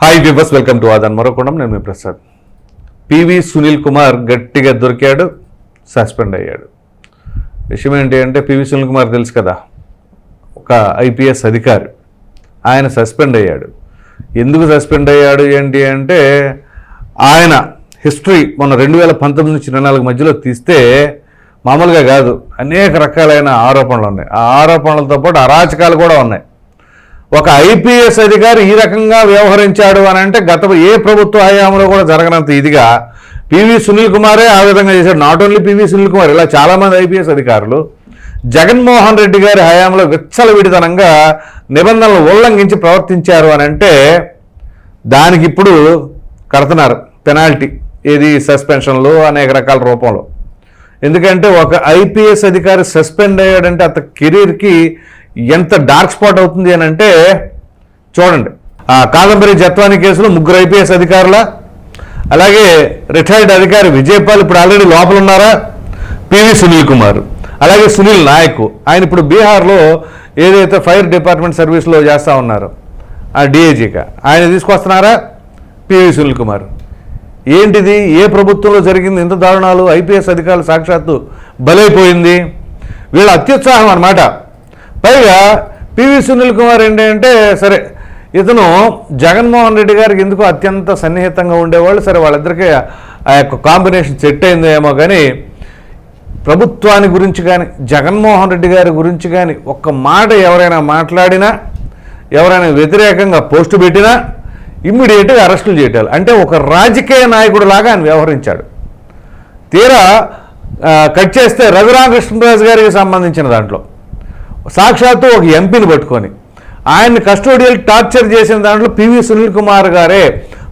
Hi viewers welcome to ఆదాన్ మరొకడం నేను మీ ప్రసాద్ పివి సునీల్ కుమార్ గట్టిగా దొరికాడు సస్పెండ్ అయ్యాడు. విషయం ఏంటి అంటే పివి సునీల్ కుమార్ తెలుసు కదా ఒక ఐపీఎస్ అధికారి. ఆయన సస్పెండ్ అయ్యాడు. ఎందుకు సస్పెండ్ అయ్యాడు ఏంటి అంటే ఆయన హిస్టరీ మొన్న రెండు వేల పంతొమ్మిది నుంచి ఇరవై నాలుగు మధ్యలో తీస్తే మామూలుగా కాదు అనేక రకాలైన ఆరోపణలు ఉన్నాయి. ఆ ఆరోపణలతో పాటు అరాచకాలు కూడా ఉన్నాయి. ఒక ఐపీఎస్ అధికారి ఈ రకంగా వ్యవహరించాడు అని అంటే గత ఏ ప్రభుత్వ హయాంలో కూడా జరగనంత ఇదిగా పివి సునీల్ కుమారే ఆ విధంగా చేశాడు. Not only PV Sunil Kumar ఇలా చాలామంది ఐపీఎస్ అధికారులు జగన్మోహన్ రెడ్డి గారి హయాంలో విచ్చలవిడితనంగా నిబంధనలు ఉల్లంఘించి ప్రవర్తించారు అని అంటే దానికి ఇప్పుడు కడుతున్నారు పెనాల్టీ. ఏది సస్పెన్షన్లు అనేక రకాల రూపంలో. ఎందుకంటే ఒక ఐపీఎస్ అధికారి సస్పెండ్ అయ్యాడంటే అత కెరీర్కి ఎంత డార్క్ స్పాట్ అవుతుంది అని అంటే చూడండి. ఆ కాదంబరి జత్వాని కేసులో ముగ్గురు ఐపీఎస్ అధికారుల అలాగే రిటైర్డ్ అధికారి విజయపాల్ ఇప్పుడు ఆల్రెడీ లోపల ఉన్నారా పివి సునీల్ కుమార్ అలాగే సునీల్ నాయక్. ఆయన ఇప్పుడు బీహార్లో ఏదైతే ఫైర్ డిపార్ట్మెంట్ సర్వీస్లో చేస్తూ ఉన్నారో ఆ డిఏజీగా. ఆయన తీసుకొస్తున్నారా? పివి సునీల్ కుమార్. ఏంటిది? ఏ ప్రభుత్వంలో జరిగింది? ఇంత దారుణాలు? ఐపీఎస్ అధికారులు సాక్షాత్తు బలైపోయింది. వీళ్ళ అత్యుత్సాహం అన్నమాట. పైగా పివి సునీల్ కుమార్ ఏంటంటే సరే ఇతను జగన్మోహన్ రెడ్డి గారికి ఎందుకు అత్యంత సన్నిహితంగా ఉండేవాళ్ళు? సరే వాళ్ళిద్దరికీ ఆ యొక్క కాంబినేషన్ సెట్ అయిందేమో కానీ ప్రభుత్వాన్ని గురించి కానీ జగన్మోహన్ రెడ్డి గారి గురించి కానీ ఒక్క మాట ఎవరైనా మాట్లాడినా ఎవరైనా వ్యతిరేకంగా పోస్టు పెట్టినా ఇమ్మీడియట్గా అరెస్టులు చేయాలి. అంటే ఒక రాజకీయ నాయకుడు లాగా ఆయన వ్యవహరించాడు. తీరా కట్ చేస్తే రఘురామకృష్ణరాజు గారికి సంబంధించిన దాంట్లో. సాక్షాత్తు ఒక ఎంపీని పట్టుకొని ఆయన్ని కస్టోడియల్ టార్చర్ చేసిన దాంట్లో పివి సునీల్ కుమార్ గారే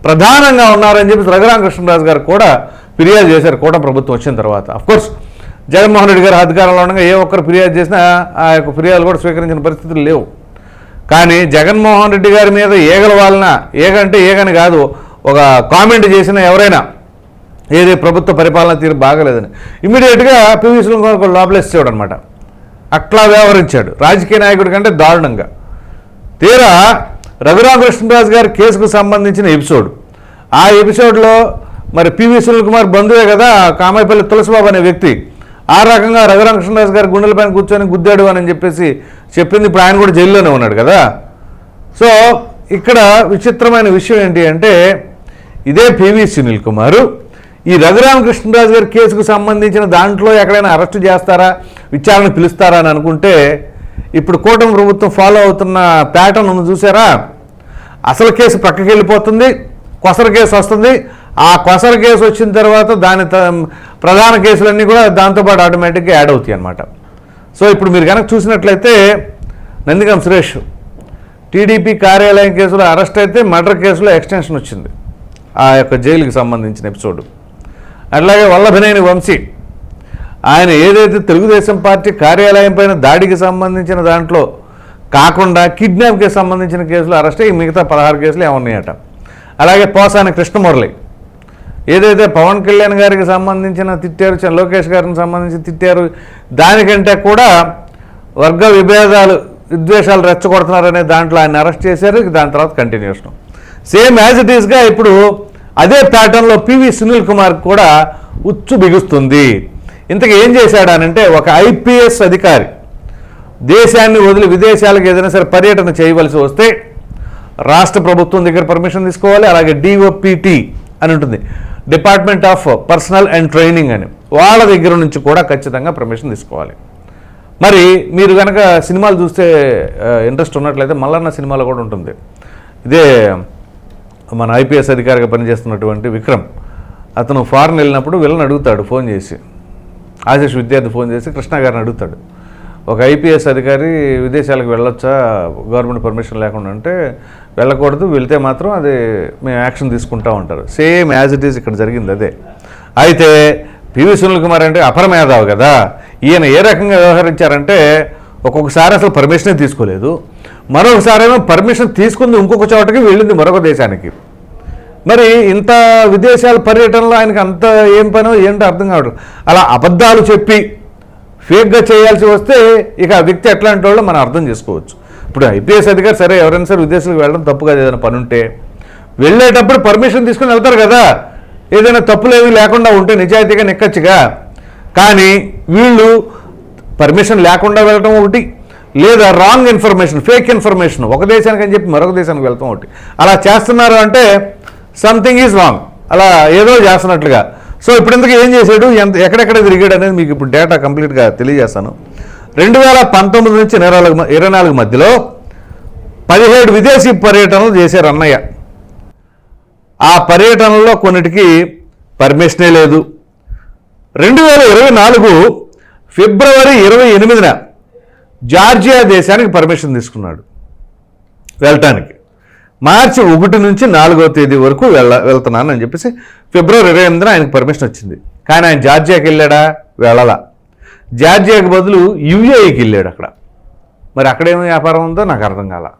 ప్రధానంగా ఉన్నారని చెప్పి రఘురామకృష్ణరాజు గారు కూడా ఫిర్యాదు చేశారు. కూటమి ప్రభుత్వం వచ్చిన తర్వాత. కోర్స్ జగన్మోహన్ రెడ్డి గారు అధికారంలో ఉండగా ఏ ఒక్కరు ఫిర్యాదు చేసినా ఆ యొక్క ఫిర్యాదులు కూడా స్వీకరించిన పరిస్థితులు లేవు. కానీ జగన్మోహన్ రెడ్డి గారి మీద ఈగల వాళ్ళన ఏగంటే ఏగని ఈగని కాదు ఒక కామెంట్ చేసిన ఎవరైనా ఏది ప్రభుత్వ పరిపాలన తీరు బాగలేదని. ఇమీడియట్గా పివి సునీల్ కుమార్ లోపలేసేవాడు అనమాట అట్లా వ్యవహరించాడు. రాజకీయ నాయకుడి కంటే దారుణంగా. తీరా రఘురామకృష్ణరాజు గారి కేసుకు సంబంధించిన ఎపిసోడ్. ఆ ఎపిసోడ్లో మరి పివి సునీల్ కుమార్ బంధువే కదా కామాయపల్లి తులసిబాబు అనే వ్యక్తి. ఆ రకంగా రఘురామకృష్ణరాజు గారి గుండెలపైన కూర్చొని గుద్దాడు అని చెప్పేసి చెప్పింది ఇప్పుడు ఆయన కూడా జైల్లోనే ఉన్నాడు కదా. సో ఇక్కడ విచిత్రమైన విషయం ఏంటి అంటే ఇదే పివి సునీల్ కుమారు ఈ రఘురామకృష్ణరాజు గారి కేసుకు సంబంధించిన దాంట్లో ఎక్కడైనా అరెస్టు చేస్తారా? విచారణ పిలుస్తారా అని అనుకుంటే ఇప్పుడు కూటమి ప్రభుత్వం ఫాలో అవుతున్న ప్యాటర్న్ ఉంది చూసారా? అసలు కేసు పక్కకి వెళ్ళిపోతుంది కొసర కేసు వస్తుంది. ఆ కొసర కేసు వచ్చిన తర్వాత దాని త- ప్రధాన కేసులన్నీ కూడా దాంతోపాటు ఆటోమేటిక్గా యాడ్ అవుతాయి అన్నమాట. సో ఇప్పుడు మీరు కనుక చూసినట్లయితే నందిగం సురేష్ టీడీపీ కార్యాలయం కేసులో అరెస్ట్ అయితే మర్డర్ కేసులో ఎక్స్టెన్షన్ వచ్చింది. ఆ యొక్క జైలుకి సంబంధించిన ఎపిసోడ్ అట్లాగే వల్లభనేని వంశీ ఆయన ఏదైతే తెలుగుదేశం పార్టీ కార్యాలయం పైన దాడికి సంబంధించిన దాంట్లో కాకుండా కిడ్నాప్కి సంబంధించిన కేసులు అరెస్ట్ అయ్యి మిగతా పదహారు కేసులు ఏమన్నాయట. అలాగే పోసాని కృష్ణమురళి ఏదైతే పవన్ కళ్యాణ్ గారికి సంబంధించిన తిట్టారు చ- లోకేష్ గారిని సంబంధించి తిట్టారు దానికంటే కూడా వర్గ విభేదాలు విద్వేషాలు రెచ్చగొడుతున్నారనే దాంట్లో ఆయన అరెస్ట్ చేశారు. దాని తర్వాత కంటిన్యూషన్ సేమ్ యాజ్ ఇట్ ఈస్గా ఇప్పుడు అదే ప్యాటర్న్లో పివి సునీల్ కుమార్ కూడా ఉచ్చు బిగుస్తుంది. ఇంతకు ఏం చేశాడానంటే ఒక ఐపీఎస్ అధికారి దేశాన్ని వదిలి విదేశాలకు ఏదైనా సరే పర్యటన చేయవలసి వస్తే రాష్ట్ర ప్రభుత్వం దగ్గర పర్మిషన్ తీసుకోవాలి అలాగే డిఓపిటి అని ఉంటుంది. Department of personnel and training అని. వాళ్ళ దగ్గర నుంచి కూడా ఖచ్చితంగా పర్మిషన్ తీసుకోవాలి. మరి మీరు కనుక సినిమాలు చూస్తే ఇంట్రెస్ట్ ఉన్నట్లయితే మల్లన్న సినిమాలో కూడా ఉంటుంది. ఇదే మన ఐపీఎస్ అధికారిగా పనిచేస్తున్నటువంటి విక్రమ్ అతను ఫారెన్ వెళ్ళినప్పుడు వీళ్ళని అడుగుతాడు ఫోన్ చేసి. ఆశీష్ విద్యార్థి ఫోన్ చేసి కృష్ణ గారిని అడుగుతాడు. ఒక ఐపీఎస్ అధికారి విదేశాలకు వెళ్ళొచ్చా గవర్నమెంట్ పర్మిషన్ లేకుండా అంటే వెళ్ళకూడదు వెళ్తే మాత్రం అది మేము యాక్షన్ తీసుకుంటా ఉంటారు. సేమ్ యాజ్ ఇట్ ఈస్ ఇక్కడ జరిగింది అదే. అయితే పివి సునీల్ కుమార్ అంటే అపరమేధావు కదా. ఈయన ఏ రకంగా వ్యవహరించారంటే ఒక్కొక్కసారి అసలు పర్మిషనే తీసుకోలేదు. మరొకసారేమో పర్మిషన్ తీసుకుంది ఇంకొక చోటకి వెళ్ళింది మరొక దేశానికి. మరి ఇంత విదేశాల పర్యటనలో ఆయనకి అంత ఏం పనో ఏంటో అర్థం కావడం అలా అబద్ధాలు చెప్పి ఫేక్గా చేయాల్సి వస్తే ఇక ఆ వ్యక్తి ఎట్లాంటి వాళ్ళు మనం అర్థం చేసుకోవచ్చు. ఇప్పుడు ఐపీఎస్ అధికారి సరే ఎవరైనా సరే విదేశాలకు వెళ్ళడం తప్పు కాదు ఏదైనా పని ఉంటే. వెళ్ళేటప్పుడు పర్మిషన్ తీసుకుని వెళ్తారు కదా. ఏదైనా తప్పులేమీ లేకుండా ఉంటే నిజాయితీగా నెక్కచ్చుగా. కానీ వీళ్ళు పర్మిషన్ లేకుండా వెళ్ళటం ఒకటి లేదా రాంగ్ ఇన్ఫర్మేషన్ ఫేక్ ఇన్ఫర్మేషన్ ఒక దేశానికి అని చెప్పి మరొక దేశానికి వెళ్తాం ఒకటి. అలా చేస్తున్నారు అంటే సంథింగ్ ఈజ్ రాంగ్ అలా ఏదో చేస్తున్నట్లుగా. సో ఇప్పుడు ఇంతకు ఏం చేశాడు ఎంత ఎక్కడెక్కడ తిరిగాడు అనేది మీకు ఇప్పుడు డేటా కంప్లీట్గా తెలియజేస్తాను. రెండు వేల పంతొమ్మిది నుంచి ఇరవై నాలుగు ఇరవై నాలుగు మధ్యలో పదిహేడు విదేశీ పర్యటనలు చేశారు అన్నయ్య. ఆ పర్యటనలో కొన్నిటికి పర్మిషనే లేదు. రెండు వేల ఇరవై నాలుగు ఫిబ్రవరి ఇరవై ఎనిమిదిన జార్జియా దేశానికి పర్మిషన్ తీసుకున్నాడు వెళ్ళటానికి. మార్చి ఒకటి నుంచి నాలుగో తేదీ వరకు వెళ్ళ వెళ్తున్నాను అని చెప్పేసి ఫిబ్రవరి ఇరవై ఎనిమిదిన ఆయనకు పర్మిషన్ వచ్చింది. కానీ ఆయన జార్జియాకి వెళ్ళాడా? వెళ్ళలా. జార్జియాకి బదులు యుఏఈకి వెళ్ళాడు అక్కడ. మరి అక్కడేమో వ్యాపారం ఉందో నాకు అర్థం కాల.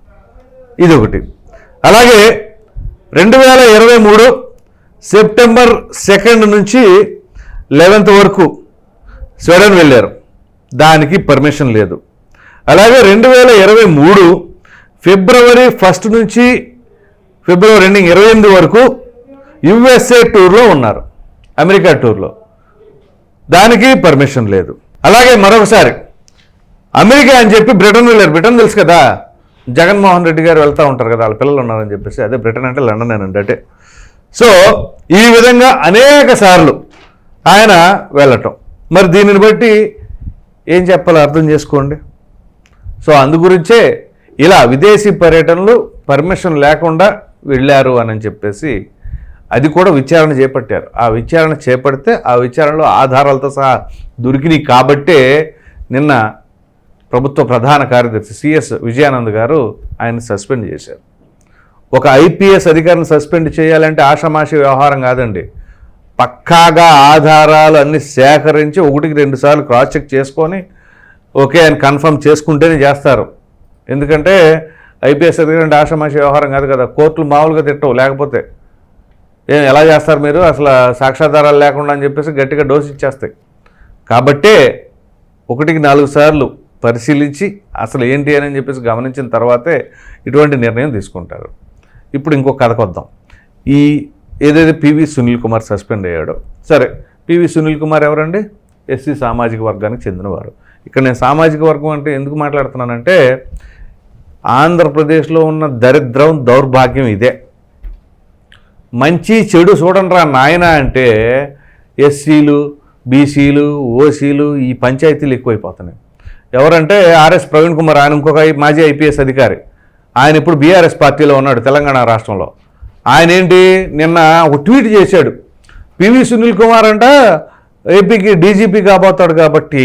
ఇది ఒకటి. అలాగే రెండు వేల ఇరవై మూడు సెప్టెంబర్ సెకండ్ నుంచి లెవెన్త్ వరకు స్వీడన్ వెళ్ళారు. దానికి పర్మిషన్ లేదు. అలాగే రెండు వేల ఇరవై మూడు ఫిబ్రవరి ఫస్ట్ నుంచి ఫిబ్రవరి ఎండింగ్ ఇరవై ఎనిమిది వరకు యుఎస్ఏ టూర్లో ఉన్నారు. అమెరికా టూర్లో. దానికి పర్మిషన్ లేదు. అలాగే మరొకసారి అమెరికా అని చెప్పి బ్రిటన్ వెళ్ళారు. బ్రిటన్ తెలుసు కదా జగన్మోహన్ రెడ్డి గారు వెళ్తూ ఉంటారు కదా వాళ్ళ పిల్లలు ఉన్నారని చెప్పేసి. అదే బ్రిటన్ అంటే లండన్ అనండి అంటే. సో ఈ విధంగా అనేక సార్లు ఆయన వెళ్ళటం. మరి దీనిని బట్టి ఏం చెప్పాలో అర్థం చేసుకోండి. సో అందు గురించే ఇలా విదేశీ పర్యటనలు పర్మిషన్ లేకుండా వెళ్ళారు అని చెప్పేసి అది కూడా విచారణ చేపట్టారు. ఆ విచారణ చేపడితే ఆ విచారణలో ఆధారాలతో సహా దొరికినాయి కాబట్టే నిన్న ప్రభుత్వ ప్రధాన కార్యదర్శి సిఎస్ విజయానంద్ గారు ఆయన సస్పెండ్ చేశారు. ఒక ఐపీఎస్ అధికారిని సస్పెండ్ చేయాలంటే ఆషామాషి వ్యవహారం కాదండి. పక్కాగా ఆధారాలు అన్ని సేకరించి ఒకటికి రెండు సార్లు క్రాస్ చెక్ చేసుకొని ఓకే అని కన్ఫర్మ్ చేసుకుంటేనే చేస్తారు. ఎందుకంటే ఐపీఎస్ అధికారి అంటే వ్యవహారం కాదు కదా కోర్టులు మామూలుగా తిట్టవు లేకపోతే. ఏం ఎలా చేస్తారు మీరు? అసలు సాక్ష్యాధారాలు లేకుండా అని చెప్పేసి గట్టిగా డోసు ఇచ్చేస్తాయి. కాబట్టే ఒకటికి నాలుగు సార్లు పరిశీలించి అసలు ఏంటి అని చెప్పేసి గమనించిన తర్వాతే ఇటువంటి నిర్ణయం తీసుకుంటారు. ఇప్పుడు ఇంకో కథకు వద్దాం ఈ ఏదైతే పివి సునీల్ కుమార్ సస్పెండ్ అయ్యాడో. సరే పివి సునీల్ కుమార్ ఎవరండి? ఎస్సీ సామాజిక వర్గానికి చెందినవారు. ఇక్కడ నేను సామాజిక వర్గం అంటే ఎందుకు మాట్లాడుతున్నానంటే ఆంధ్రప్రదేశ్లో ఉన్న దరిద్రం దౌర్భాగ్యం ఇదే. మంచి చెడు చూడండిరా నాయన అంటే ఎస్సీలు బీసీలు ఓసీలు ఈ పంచాయతీలు ఎక్కువైపోతున్నాయి. ఎవరంటే ఆర్ఎస్ ప్రవీణ్ కుమార్ ఆయన ఇంకొక మాజీ ఐపీఎస్ అధికారి. ఆయన ఇప్పుడు బీఆర్ఎస్ పార్టీలో ఉన్నాడు తెలంగాణ రాష్ట్రంలో. ఆయన ఏంటి? నిన్న ఒక ట్వీట్ చేశాడు. పివి సునీల్ కుమార్ అంట ఏపీకి డీజీపీ కాబోతాడు కాబట్టి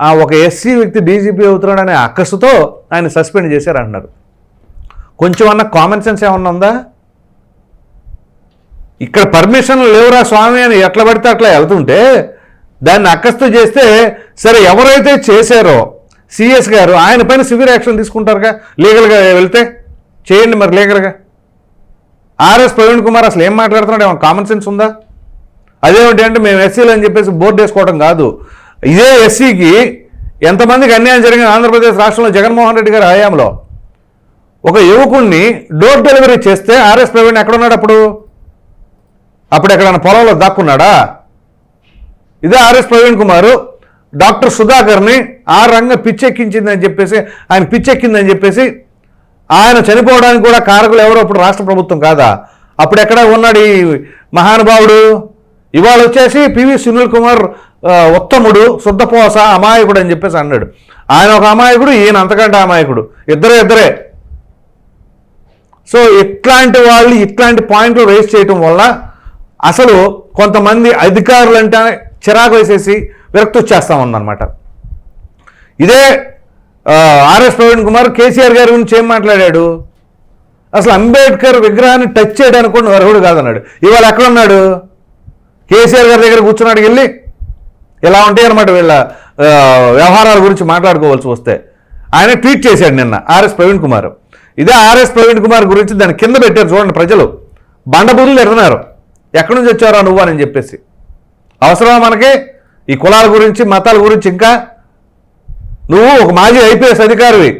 ఆ ఒక ఎస్సీ వ్యక్తి డీజీపీ అవుతున్నాడనే అక్కసుతో ఆయన సస్పెండ్ చేశారు అంటున్నారు కొంచెం అన్న కామన్ సెన్స్ ఏమన్నా ఉందా? ఇక్కడ పర్మిషన్లు లేవురా స్వామి అని ఎట్లా పడితే అట్లా వెళ్తుంటే దాన్ని అక్కస్తు చేస్తే సరే ఎవరైతే చేశారో సిఎస్ గారు ఆయన పైన సివియర్ యాక్షన్ తీసుకుంటారుగా లీగల్గా వెళ్తే? చేయండి మరి లీగల్గా. ఆర్ఎస్ ప్రవీణ్ కుమార్ అసలు ఏం మాట్లాడుతున్నాడు? ఏమో కామన్ సెన్స్ ఉందా? అదేమిటి అంటే మేము ఎస్సీలు అని చెప్పేసి బోర్డు వేసుకోవడం కాదు. ఇదే ఎస్సీకి ఎంతమందికి అన్యాయం జరిగింది ఆంధ్రప్రదేశ్ రాష్ట్రంలో జగన్మోహన్ రెడ్డి గారి హయాంలో? ఒక యువకుణ్ణి డోర్ డెలివరీ చేస్తే ఆర్ఎస్ ప్రవీణ్ ఎక్కడున్నాడు అప్పుడు? అప్పుడు ఎక్కడైనా పొలంలో దాక్కున్నాడా? ఇదే ఆర్ఎస్ ప్రవీణ్ కుమారు. డాక్టర్ సుధాకర్ని ఆ రంగం పిచ్చెక్కించిందని చెప్పేసి ఆయన పిచ్చెక్కిందని చెప్పేసి ఆయన చనిపోవడానికి కూడా కారకులు ఎవరు అప్పుడు రాష్ట్ర ప్రభుత్వం కాదా? అప్పుడు ఎక్కడ ఉన్నాడు ఈ మహానుభావుడు? ఇవాళ వచ్చేసి పివి సునీల్ కుమార్ ఉత్తముడు శుద్ధపోస అమాయకుడు అని చెప్పేసి అన్నాడు. ఆయన ఒక అమాయకుడు ఈయన అంతకంటే అమాయకుడు. ఇద్దరే ఇద్దరే. సో ఇట్లాంటి వాళ్ళు ఇట్లాంటి పాయింట్లు రేస్ చేయటం వల్ల అసలు కొంతమంది అధికారులు అంటే చిరాకు వేసేసి విరక్తి వచ్చేస్తా ఉందన్నమాట. ఇదే ఆర్ఎస్ ప్రవీణ్ కుమార్ కేసీఆర్ గారి గురించి ఏం మాట్లాడాడు? అసలు అంబేద్కర్ విగ్రహాన్ని టచ్ చేయడానికి కూడా అర్హుడు కాదన్నాడు. ఇవాళ ఎక్కడ ఉన్నాడు? కేసీఆర్ గారి దగ్గర కూర్చున్నాడు వెళ్ళి. ఇలా ఉంటాయి అనమాట వీళ్ళ వ్యవహారాల గురించి మాట్లాడుకోవాల్సి వస్తే. ఆయన ట్వీట్ చేశాడు నిన్న ఆర్ఎస్ ప్రవీణ్ కుమార్. ఇదే ఆర్ఎస్ ప్రవీణ్ కుమార్ గురించి దాని కింద పెట్టారు చూడండి ప్రజలు. బండబూరులు ఎడుతున్నారు ఎక్కడి నుంచి వచ్చారా నువ్వు అని చెప్పేసి. అవసరమా మనకి? ఈ కులాల గురించి మతాల గురించి ఇంకా నువ్వు ఒక మాజీ ఐపీఎస్ అధికారివి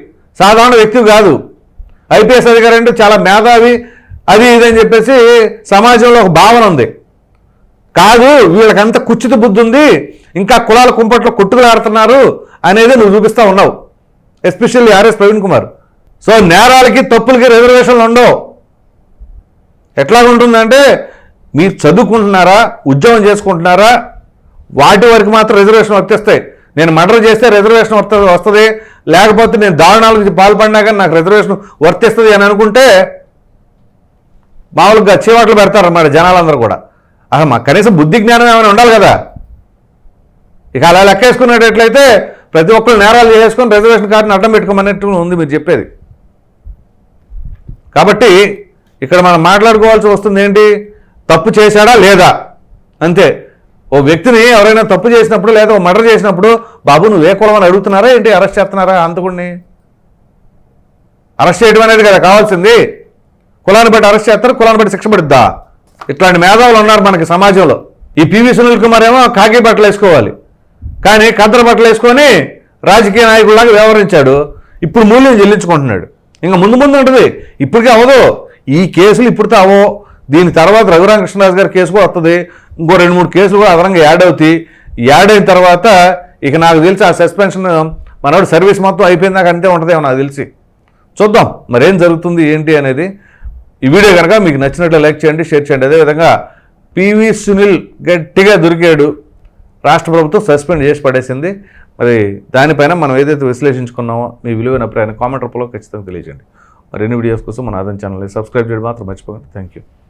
సాధారణ వ్యక్తివి కాదు. ఐపీఎస్ అధికారి అంటే చాలా మేధావి అది ఇదని చెప్పేసి సమాజంలో ఒక భావన ఉంది. కాదు వీళ్ళకంత కుచిత బుద్ధి ఉంది ఇంకా కులాల కుంపట్లో కొట్టుకులాడుతున్నారు అనేది నువ్వు చూపిస్తూ ఉన్నావు especially RS Praveen Kumar. So నేరాలకి తప్పులకి రిజర్వేషన్లు ఉండవు. ఎట్లా ఉంటుందంటే మీరు చదువుకుంటున్నారా ఉద్యోగం చేసుకుంటున్నారా వాటి వరకు మాత్రం రిజర్వేషన్ వర్తిస్తాయి నేను మర్డర్ చేస్తే రిజర్వేషన్ వస్తుంది వస్తుంది. లేకపోతే నేను దారుణాలకు పాల్పడినా కానీ నాకు రిజర్వేషన్ వర్తిస్తుంది అని అనుకుంటే మామూలుగా చీవాట్లు పెడతారు మరి జనాలందరూ కూడా. అసలు మాకు కనీసం బుద్ధి జ్ఞానం ఏమైనా ఉండాలి కదా? ఇక అలా లెక్కేసుకునేటట్లయితే ప్రతి ఒక్కరు నేరాలు చేసుకొని రిజర్వేషన్ కార్డుని అడ్డం పెట్టుకోమన్నట్టు ఉంది మీరు చెప్పేది. కాబట్టి ఇక్కడ మనం మాట్లాడుకోవాల్సి వస్తుంది ఏంటి? తప్పు చేశాడా లేదా? అంతే. ఓ వ్యక్తిని ఎవరైనా తప్పు చేసినప్పుడు లేదా ఓ మర్డర్ చేసినప్పుడు బాబు నువ్వు కులం అని అడుగుతున్నారా? ఏంటి అరెస్ట్ చేస్తున్నారా? అంతకుడిని అరెస్ట్ చేయడం అనేది కదా కావాల్సింది. కులాన్ని బట్టి అరెస్ట్ చేస్తారు కులాన్ని బట్టి శిక్ష పడుద్దా? ఇట్లాంటి మేధావులు ఉన్నారు మనకి సమాజంలో. ఈ పివి సునీల్ కుమార్ ఏమో కాకి బట్టలు వేసుకోవాలి. కానీ కద్దర బట్టలు వేసుకొని రాజకీయ నాయకుడిలాగా వ్యవహరించాడు. ఇప్పుడు మూల్యం చెల్లించుకుంటున్నాడు. ఇంకా ముందు ముందు ఉంటుంది. ఇప్పటికే అవదు ఈ కేసులు ఇప్పుడుతో అవో దీని తర్వాత రఘురామకృష్ణరాజు గారి కేసు కూడా వస్తుంది ఇంకో రెండు మూడు కేసులు కూడా అదనంగా యాడ్ అవుతాయి. యాడ్ అయిన తర్వాత ఇక నాకు తెలిసి ఆ సస్పెన్షన్ మనవాడు సర్వీస్ మొత్తం అయిపోయిందాక అంతే ఉంటుందేమో నాకు తెలిసి. చూద్దాం. మరేం జరుగుతుంది ఏంటి అనేది ఈ వీడియో కనుక మీకు నచ్చినట్లు లైక్ చేయండి షేర్ చేయండి. అదేవిధంగా పివి సునీల్ గట్టిగా దొరికాడు. రాష్ట్ర ప్రభుత్వం సస్పెండ్ చేసి పడేసింది. మరి దానిపైన మనం ఏదైతే విశ్లేషించుకున్నామో మీ విలువైన అభిప్రాయాన్ని కామెంట్ రూపంలో ఖచ్చితంగా తెలియజేయండి. మరిన్ని వీడియోస్ కోసం మన ఆదం ఛానల్ని సబ్స్క్రైబ్ చేయడం మాత్రం మర్చిపోకండి. Thank you